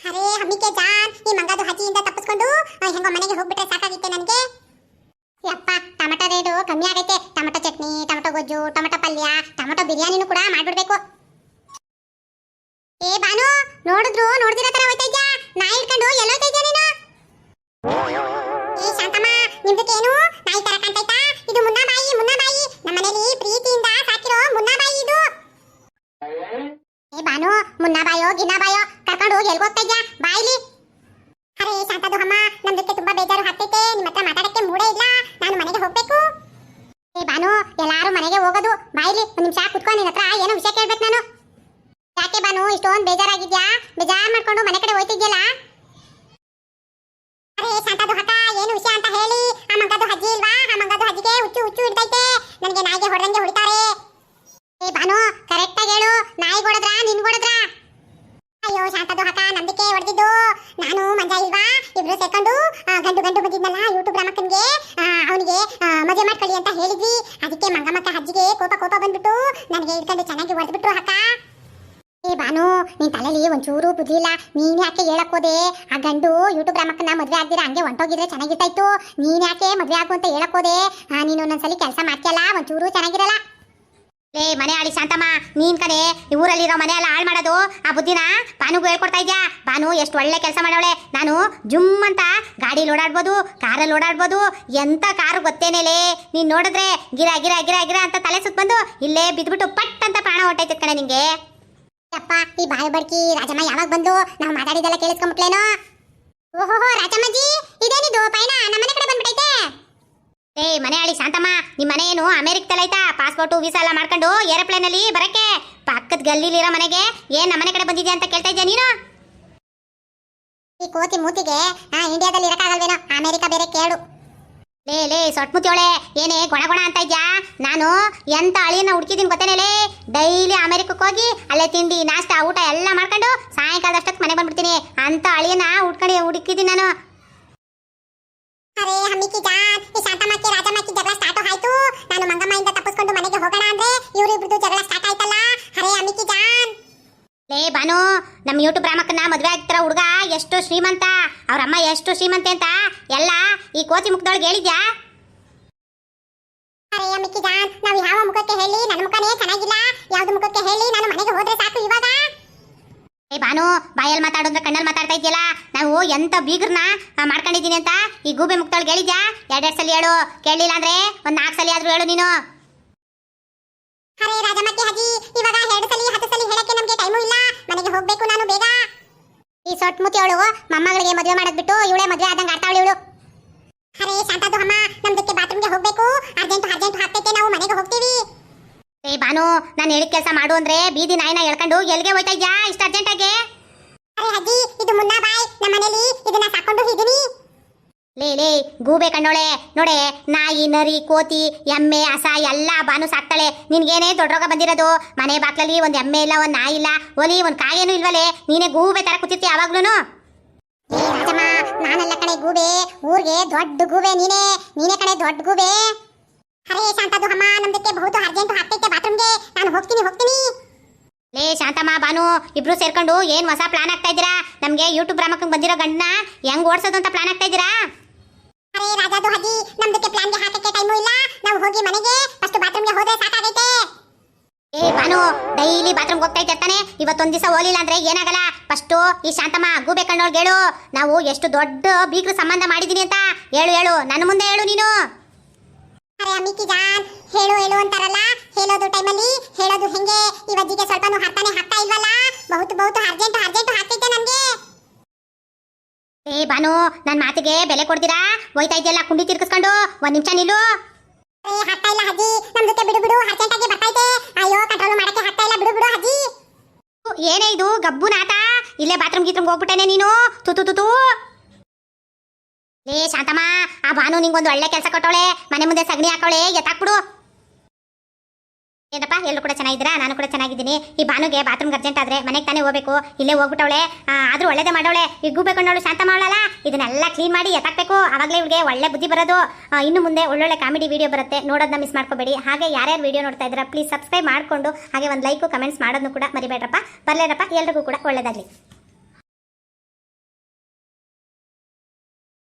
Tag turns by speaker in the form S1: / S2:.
S1: ಅರೇ ಹಮ್ಮಿಕೆ John ಈ ಮಂಗದು ಹಜಿಯಿಂದ ತಪ್ಪಿಸ್ಕೊಂಡು ಆ, ಹೆಂಗೋ ಮನೆಗೆ ಹೋಗ್ಬಿಟ್ರೆ ಸಾಕಾಗಿತ್ತೆ ನನಗೆ. ಯಪ್ಪ ಟೊಮೆಟೊ ರೇಟು ಕಮ್ಮಿ ಆಗೈತೆ. ಟೊಮೆಟೊ ಚಟ್ನಿ ಟೊಮೆಟೊ ಗೊಜ್ಜು ಟೊಮೆಟೊ ಪಲ್ಯ ಟೊಮೆಟೊ ಬಿರಿಯಾನಿನೂ ಕೂಡ ಮಾಡ್ಬಿಡ್ಬೇಕು. ಏ ಬಾನು ನೋಡಿದ್ರು ನೋಡ್ದಿರೋ ತರ ಹೋಯ್ತಾ ಇದ್ಯಾ ನಾಯಿ ಹಿಡ್ಕೊಂಡು ಎಲ್ಲ ಹೋಯ್ತಾ ಇದ್ಯಾ ನೀನು? ಏ ಶಾಂತಮ್ಮ ನಿಮ್ದಕ್ಕೇನು? ನಾಯಿ ತರ ಕಾಣ್ತೈತಾ ಇದು ಮುನ್ನಾ ಬಾಯಿ ಮುನ್ನಾ ಬಾಯಿ ನಮ್ಮನೇಲಿ ಪ್ರೀತಿಯಿಂದ ಸಾಕಿರೋ ಮುನ್ನಾ ಬಾಯಿ ಇದು. ಏ ಬಾನು ಮುನ್ನಾ ಬಾಯೋ ಗಿನ್ನಾ ಬಾಯೋ ಕರ್ಕೊಂಡು ಹೋಗಿ ಎಲ್ಲಿ ಹೋಗ್ತಾ ಇದ್ಯಾ? ಬಾಯ್ಲಿ ಅರೆ ಶಾಂತದು ಅಮ್ಮ, ನಮ್ದಕ್ಕೆ ತುಂಬಾ ಬೇಜಾರು ಹತ್ತೈತೆ ನಿಮ್ಮ ಹತ್ರ ಮಾತಾಡಕ್ಕೆ ಮೂಡೇ ಇಲ್ಲ. ನಾನು ಮನೆಗೆ ಹೋಗ್ಬೇಕು. ಏ, ಬಾನು, ಎಲ್ಲಾರು ಮನೆಗೆ ಹೋಗೋದು. ಬಾಯ್ಲಿ ಒಂದ್ ನಿಮಿಷ ಕುತ್ಕೊಂಡು ನಿನ್ನ ಹತ್ರ ಏನೋ ವಿಷಯ ಕೇಳ್ಬೇಕು ನಾನು. ಯಾಕೆ ಬಾನು, ಇಷ್ಟೊಂದು ಬೇಜಾರಾಗಿದ್ಯಾ? ಬೇಜಾರ್ ಮಾಡ್ಕೊಂಡು ಮನೆ ಕಡೆ ಹೋಯ್ತಿದ್ಯಲ್ಲ? ಅರೆ ಶಾಂತದು ಹಕ್ಕ ಏನು ವಿಷಯ ಅಂತ ಹೇಳಿ. ಆ ಮಂಗದು ಹಜ್ಜಿ ಇಲ್ವಾ? ಆ ಮಂಗದು ಹಜ್ಜಿಗೆ ಹುಚ್ಚು ಹುಚ್ಚು ಹಿಡ್ತೈತೆ ನನಗೆ ನಾಯಿಗೆ ಹೊಡೆದಂಗೆ ಹೊಡಿತಾರೆ. ಏ, ಬಾನು ಕರೆಕ್ಟಾಗಿ ಹೇಳು. ನಾಯಿ ಹೊಡೆದ್ರಾ ನಿನ್ ಹೊಡೆದ್ರಾ? ಅಯ್ಯೋ ಶಾಂತದು ಹಕ ನಂಬಿಕೆ ಹೊಡೆದಿದ್ದು ನಾನು ಮಂಜ ಇಲ್ವಾ? ಇಬ್ರು ಸೇರ್ಕೊಂಡು ಗಂಡು ಗಂಡು ಬಂದಿದ್ನಲ್ಲ ಯೂಟ್ಯೂಬ್ ರಾಮಕ್ಕನ್ಗೆ ಅವನಿಗೆ ಮದುವೆ ಮಾಡ್ಕೊಳ್ಳಿ ಅಂತ ಹೇಳಿದ್ವಿ. ಅದಕ್ಕೆ ಮಂಗಮ್ಮಕ್ಕ ಅಜ್ಜಿಗೆ ಕೋಪ ಕೋಪ ಬಂದ್ಬಿಟ್ಟು ನನಗೆ ಇಟ್ಕೊಂಡು ಚೆನ್ನಾಗಿ ಹೊಡೆದ್ಬಿಟ್ರು ಅಕ್ಕ ಏ ಬಾನು ನಿನ್ ತಲೆಯಲ್ಲಿ ಒಂಚೂರು ಬುದ್ಧಿ ಇಲ್ಲ. ನೀನ್ ಯಾಕೆ ಹೇಳಕ್ ಹೋದೆ? ಆ ಗಂಡು ಯೂಟ್ಯೂಬ್ ರಾಮಕ್ಕನ ಮದುವೆ ಆಗ್ದಿರ ಹಂಗೆ ಹೊಂಟೋಗಿದ್ರೆ ಚೆನ್ನಾಗಿರ್ತಾ ಇತ್ತು. ನೀನ್ ಯಾಕೆ ಮದುವೆ ಆಗು ಅಂತ ಹೇಳಕ್ ಹೋದೆ? ಆ, ನೀನು ಒಂದೊಂದ್ಸಲಿ ಕೆಲಸ ಮಾಡ್ತಿಯಲ್ಲ? ಒಂಚೂರು ಚೆನ್ನಾಗಿರಲ್ಲ? ಲೇ ಮನೆ ಆಳಿ ಶಾಂತಮ್ಮ, ನೀನ್ ಕಡೆ ಈ ಊರಲ್ಲಿರೋ ಮನೆ ಎಲ್ಲ ಹಾಳು ಮಾಡೋದು, ಆ ಬುದ್ಧಿನ ಬಾನುಗೂ ಹೇಳ್ಕೊಡ್ತಾ ಇದ್ಯಾ? ಬಾನು, ಎಷ್ಟು ಒಳ್ಳೆ ಕೆಲಸ ಮಾಡವಳೆ ನಾನು ಜುಮ್ ಅಂತ ಗಾಡಿಲಿ ಓಡಾಡ್ಬೋದು, ಕಾರಲ್ಲಿ ಓಡಾಡ್ಬೋದು, ಎಂತ ಕಾರು ಗೊತ್ತೇನೇಲೇ ನೀನ್ ನೋಡಿದ್ರೆ ಗಿರ ಗಿರ ಗಿರ ಗಿರ ಅಂತ ತಲೆ ಸುತ್ತ ಬಂದು ಇಲ್ಲೇ ಬಿದ್ಬಿಟ್ಟು ಪಟ್ ಅಂತ ಪ್ರಾಣ ಹೊಟ್ಟೈತೆ ಕಣೆ ನಿಂಗೆ. ಅಪ್ಪ ಈ ಬಾಯಿ ಬಡ್ಕಿ ರಾಜಮ್ಮ ಯಾವಾಗ ಬಂದು ನಾವು ಮಾತಾಡಿದೆಲ್ಲ ಕೇಳಿಸ್ಕೊಂಬಿಟ್ಲೇನೋ? ಓಹೋ ರಾಜಮ್ಮಜ್ಜಿ, ಇದೇನಿದು? ಪೈನ, ನಮ್ಮನೆ ಕಡೆ ಬಂದ್ಬಿಟ್ಟೈತೆ ಏ ಮನೆ ಆಳಿ ಶಾಂತಮ್ಮ ನಿಮ್ಮ ಮನೆ ಏನು ಅಮೆರಿಕದಲ್ಲಿ ಐತಾ ಪಾಸ್ಪೋರ್ಟು ವೀಸಾ ಎಲ್ಲ ಮಾಡ್ಕೊಂಡು ಏರೋಪ್ಲೇನ್ ಅಲ್ಲಿ ಬರಕ್ಕೆ? ಪಕ್ಕದ ಗಲ್ಲಿಲಿರೋ ಮನೆಗೆ ಏನ್ ನಮ್ಮನೆ ಕಡೆ ಬಂದಿದ್ಯಾ ಅಂತ ಕೇಳ್ತಾ ಇದ್ಯಾ ನೀನು? ಈ ಕೋತಿ ಮೂತಿಗೆ ಆ ಇಂಡಿಯಾದಲ್ಲಿ ಇರಕ್ಕಾಗಲ್ವೇನೋ? ಅಮೆರಿಕ ಬೇರೆ ಕೇಳು ಲೇ ಲೇ ಸೊಟ್ಮುತಿಯೋಳೆ ಏನೇ ಗೊಣ ಗೊಣ ಅಂತ ಇದ್ಯಾ? ನಾನು ಎಂತ ಅಳಿಯನ್ನ ಹುಡುಕಿದೀನಿ ಗೊತ್ತೇನೇಲೇ ಡೈಲಿ ಅಮೆರಿಕಕ್ಕೆ ಹೋಗಿ ಅಲ್ಲೇ ತಿಂಡಿ ನಾಷ್ಟ ಊಟ ಎಲ್ಲ ಮಾಡ್ಕೊಂಡು ಸಾಯಂಕಾಲದಷ್ಟಕ್ಕೆ ಮನೆಗೆ ಬಂದ್ಬಿಡ್ತೀನಿ. ಅಂತ ಅಳಿಯನ್ನ ಹುಡ್ಕೊಂಡು ಹುಡುಕಿದ್ದೀನಿ ನಾನು. ಅರೆ ಹಮ್ಮಿಕಿ ಜಾನ್ ಈ ಶಾಂತಮ್ಮಕ್ಕಿ ರಾಜಮ್ಮಕ್ಕಿ ಜಗಳ ಸ್ಟಾರ್ಟ್ ಆಯ್ತು. ನಾನು ಮಂಗಮ್ಮಯಿಂದ ತಪ್ಪಿಸ್ಕೊಂಡು ಮನೆಗೆ ಹೋಗೋಣ ಅಂದ್ರೆ ಇವರಿಬ್ರದ್ದು ಜಗಳ ಸ್ಟಾರ್ಟ್ ಆಯ್ತಲ್ಲ. ಅರೆ ಹಮ್ಮಿಕಿ ಜಾನ್. ಲೇ ಬಾನು ನಮ್ಮ ಯೂಟ್ಯೂಬ್ ರಾಮಕ್ಕನ ಮದುವೆ ಆಗ್ತಿರೋ ಹುಡುಗ ಎಷ್ಟು ಶ್ರೀಮಂತ ಅವ್ರ ಅಮ್ಮ ಎಷ್ಟು ಶ್ರೀಮಂತೆ ಅಂತ ಎಲ್ಲ ಈ ಕೋತಿ ಮುಖದೊಳಗೆ ಹೇಳಿದ್ಯಾ? ಅರೆ ಅಮ್ಮಿಕಿ ಜಾನ್ ನಾವು ಯಾವ ಮುಖಕ್ಕೆ ಹೇಳಿ ನನ್ನ ಮುಖನೇ ಚೆನ್ನಾಗಿಲ್ಲ. ಯಾವ್ದು ಮುಖಕ್ಕೆ ಹೇಳಿ ನಾನು ಮನೆಗೆ ಹೋದ್ರೆ ಸಾಕು. ಬಾನು ಬಾಯಲ್ಲಿ ಮಾತಾಡೋದ್ರೆ ಕಣ್ಣಲ್ಲಿ ಮಾತಾಡ್ತಾ ಇದೆಯಲ್ಲ ನಾವು ಎಂತ ಬೀಗ್ರನ್ನ ಮಾಡ್ಕೊಂಡಿದ್ದೀನಿ ಅಂತ ಈ ಗೂಬೆ ಮುಕ್ತೊಳಗೆ ಹೇಳಿದ್ಯಾ ಎರಡೆರಡು ಸಲ ಹೇಳು. ಕೇಳಲಿಲ್ಲ ಅಂದ್ರೆ ಒಂದ್ ನಾಲ್ಕು ಸಲ ಆದ್ರೂ ಹೇಳು ನೀನು. ಅರೆ ರಾಜಮಕ್ಕೆ ಹಜಿ ಇವಾಗ ಎರಡು ಸಲ ಹತ್ತು ಸಲ ಹೇಳಕ್ಕೆ ನಮಗೆ ಟೈಮು ಇಲ್ಲ. ಮನೆಗೆ ಹೋಗಬೇಕು ನಾನು ಬೇಗ. ಈ ಸೊಟ್ ಮುತಿ ಅವಳು ಮೊಮ್ಮಗಳಿಗೆ ಮದುವೆ ಮಾಡೋದ್ಬಿಟ್ಟು ಇವಳೆ ಮದುವೆ ಆದಂಗೆ ಆಡ್ತಾವಳು ಇವಳು. ಅರೆ ಶಾಂತಾದು ಅಮ್ಮ ನಮ್ದಕ್ಕೆ ಬಾತ್ರೂಮ್ಗೆ ಹೋಗಬೇಕು. ಅರ್ಜೆಂಟ್ ಅರ್ಜೆಂಟ್ ಹಾಕ್ತೈತೆ ನಾವು ಮನೆಗೆ ಹೋಗ್ತೀವಿ. ಬಾನು ನಾನು ಹೇಳಿದ ಕೆಲಸ ಮಾಡು ಅಂದ್ರೆ ಬೀದಿ ನಾಯಿನ ಎಳ್ಕೊಂಡು ಎಲ್ಲಿಗೆ ಹೋಯ್ತಾ ಇದ್ಯಾ? ಇಷ್ಟ ಅರ್ಜೆಂಟ್ ಆಗಿ? ಅರೆ ಅಜ್ಜಿ ಇದು ಮುನ್ನಾ ಬಾಯ್. ನಮ್ಮ ಮನೇಲಿ ಇದನ್ನ ಸಾಕೊಂಡು ಹೋಗಿದ್ದೀನಿ. ಲೇ ಲೇ ಗೂಬೆ ಕಣ್ಣೋಳೆ. ನೋಡೆ ನಾಯಿ ನರಿ ಕೋತಿ ಎಮ್ಮೆ ಹಸ ಎಲ್ಲ ಬಾನು ಸಾಕ್ತಾಳೆ. ನಿನ್ಗೇನೆ ದೊಡ್ಡ ರೋಗ ಬಂದಿರೋದು. ಮನೆ ಬಾಕ್ಲಲ್ಲಿ ಒಂದ್ ಎಮ್ಮೆ ಇಲ್ಲ ಒಂದ್ ನಾಯಿ ಇಲ್ಲ. ಒಲಿ ಒಂದ್ ಕಾಯೇನು ಇಲ್ವಲೆ. ನೀನೇ ಗೂಬೆ ತರ ಕೂತಿರ್ತಿ ಯಾವಾಗ್ಲೂನು ಏ ರಾಜಮ್ಮ ನಾನಲ್ಲ ಕಣೆ ಗೂಬೆ. ಊರಿಗೆ ದೊಡ್ಡ ಗೂಬೆ ನೀನೇ. ನೀನೇ ಕಡೆ ದೊಡ್ಡ ಗೂಬೆ. ಅರೆ ಶಾಂತದು ಅಮ್ಮ ನಮ್ದಕ್ಕೆ ಬಹುದು ಅರ್ಜೆಂಟ್ ಹಾಕ್ತೈತೆ ಬಾತ್ರೂಮ್ಗೆ ನಾನು ಹೋಗ್ತೀನಿ ಹೋಗ್ತೀನಿ. ಲೇ ಶಾಂತಮ್ಮ ಬಾನು ಇಬ್ರು ಸೇರ್ಕೊಂಡು ಏನ್ ಹೊಸ ಪ್ಲಾನ್ ಆಗ್ತಾ ಇದ್ದೀರಾ? ನಮ್ಗೆ ಯೂಟ್ಯೂಬ್ ರಾಮಕ್ಕಂಗೆ ಬಂದಿರೋ ಗಂಡನ ಹೆಂಗ್ ಓಡಿಸೋದು ಅಂತ ಪ್ಲಾನ್ ಆಗ್ತಾ ಇದ್ದೀರಾ? ಅರೇ ರಾಜಾದು ಹಜಿ ನಮ್ದಕ್ಕೆ ಪ್ಲಾನ್ಗೆ ಹಾಕಕ್ಕೆ ಟೈಮು ಇಲ್ಲ. ನಾವು ಹೋಗಿ ಮನೆಗೆ ಫಸ್ಟ್ ಬಾತ್ರೂಮ್ಗೆ ಹೋದ್ರೆ ಸಾಕಾಗೈತೆ. ಏ ಬಾನು ಡೈಲಿ ಬಾತ್ರೂಮ್ ಹೋಗ್ತಾ ಇರ್ತಾನೆ ಇವತ್ತೊಂದ್ ದಿವಸ ಹೋಲಿಲ್ಲ ಅಂದ್ರೆ ಏನಾಗಲ್ಲ? ಫಸ್ಟು ಈ ಶಾಂತಮ್ಮ ಗೂಬೆ ಕಣ್ಣೋಳ್ಗೆ ಹೇಳು. ನಾವು ಎಷ್ಟು ದೊಡ್ಡ ಬೀಗ್ರ ಸಂಬಂಧ ಮಾಡಿದೀನಿ ಅಂತ ಹೇಳು ಹೇಳು. ನನ್ನ ಮುಂದೆ ಹೇಳು ನೀನು. ಅರೆ ಅಮಿಕಿ ಜಾನ್ ಹೇಳು ಹೇಳು ಅಂತಾರಲ್ಲ? ಹೇಳೋದು ಟೈಮಲ್ಲಿ ಹೇಳೋದು ಹೆಂಗೆ? ಈ ವಜ್ಜಿಗೆ ಸ್ವಲ್ಪನೂ ಹರ್ತಾನೆ ಹಾಕ್ತಾ ಇಲ್ವಲ್ಲ? ಬಹುತ್ ಬಹುತ್ ಅರ್ಜೆಂಟ್ ಅರ್ಜೆಂಟ್ ಹಾಕ್ತೈತೆ ನನಗೆ. ಏ ಬಾನು ನನ್ನ ಮಾತಿಗೆ ಬೆಲೆ ಕೊಡ್ತೀರಾ? ಹೋಯ್ತಾ ಇದೆಯಲ್ಲ ಕುಂಡಿ ತಿರ್ಗಿಸ್ಕೊಂಡು? ಒಂದ್ ನಿಮಿಷ ನಿಲ್ಲು. ಏ ಹಾಕ್ತಾ ಇಲ್ಲ ಅಜ್ಜಿ. ನಮ್ದಕ್ಕೆ ಬಿಡು ಬಿಡು ಅರ್ಜೆಂಟ್ ಆಗಿ ಬರ್ತೈತೆ ಅಯ್ಯೋ ಕಂಟ್ರೋಲ್ ಮಾಡಕ್ಕೆ ಹಾಕ್ತಾ ಇಲ್ಲ. ಬಿಡು ಬಿಡು ಅಜ್ಜಿ. ಏನೇ ಇದು, ಗಬ್ಬು ನಾಟ ಇಲ್ಲೇ ಬಾತ್ರೂಮ್ ಗೀತ್ರೂಮ್ ಹೋಗ್ಬಿಟ್ಟೇನೆ ನೀನು? ತುತು ತುತು ಲೇ ಶಾಂತಮ್ಮ, ಆ ಭಾನು ನಿಂಗೊಂದು ಒಳ್ಳೆ ಕೆಲಸ ಕೊಟ್ಟವಳೆ. ಮನೆ ಮುಂದೆ ಸಗಣಿ ಹಾಕವಳೆ ಎತ್ತಾಕ್ಬಿಡು. ಏನಪ್ಪ ಎಲ್ಲರೂ ಕೂಡ ಚೆನ್ನಾಗಿದ್ದೀರಾ? ನಾನು ಕೂಡ ಚೆನ್ನಾಗಿದ್ದೀನಿ. ಈ ಭಾನುಗೆ ಬಾತ್ರೂಮ್ ಅರ್ಜೆಂಟ್ ಆದ್ರೆ ಮನೆಗೆ ತಾನೇ ಹೋಗಬೇಕು. ಇಲ್ಲೇ ಹೋಗ್ಬಿಟ್ಟವಳೆ ಆದರೂ ಒಳ್ಳೇದೇ ಮಾಡೋಳೆ. ಈಗ ಗೂಬೇಕೊಂಡವಳು ಶಾಂತ ಮಾಡಲ್ಲ ಇದನ್ನೆಲ್ಲ ಕ್ಲೀನ್ ಮಾಡಿ ಎತ್ತಾಕಬೇಕು. ಆವಾಗಲೇ ಇವಳಿಗೆ ಒಳ್ಳೆ ಬುದ್ಧಿ ಬರೋದು. ಇನ್ನು ಮುಂದೆ ಒಳ್ಳೊಳ್ಳೆ ಕಾಮಿಡಿ ವಿಡಿಯೋ ಬರುತ್ತೆ. ನೋಡೋದನ್ನ ಮಿಸ್ ಮಾಡ್ಕೋಬೇಡಿ. ಹಾಗೆ ಯಾರ್ಯಾರು ವಿಡಿಯೋ ನೋಡ್ತಾ ಇದ್ದೀರಾ ಪ್ಲೀಸ್ ಸಬ್ಸ್ಕ್ರೈಬ್ ಮಾಡಿಕೊಂಡು ಹಾಗೆ ಒಂದು ಲೈಕು ಕಮೆಂಟ್ಸ್ ಮಾಡೋದನ್ನು ಕೂಡ ಮರಿಬೇಡ್ರಪ್ಪ. ಬರ್ಲೇರಪ್ಪ. ಎಲ್ರಿಗೂ ಕೂಡ ಒಳ್ಳೇದಾಗಲಿ.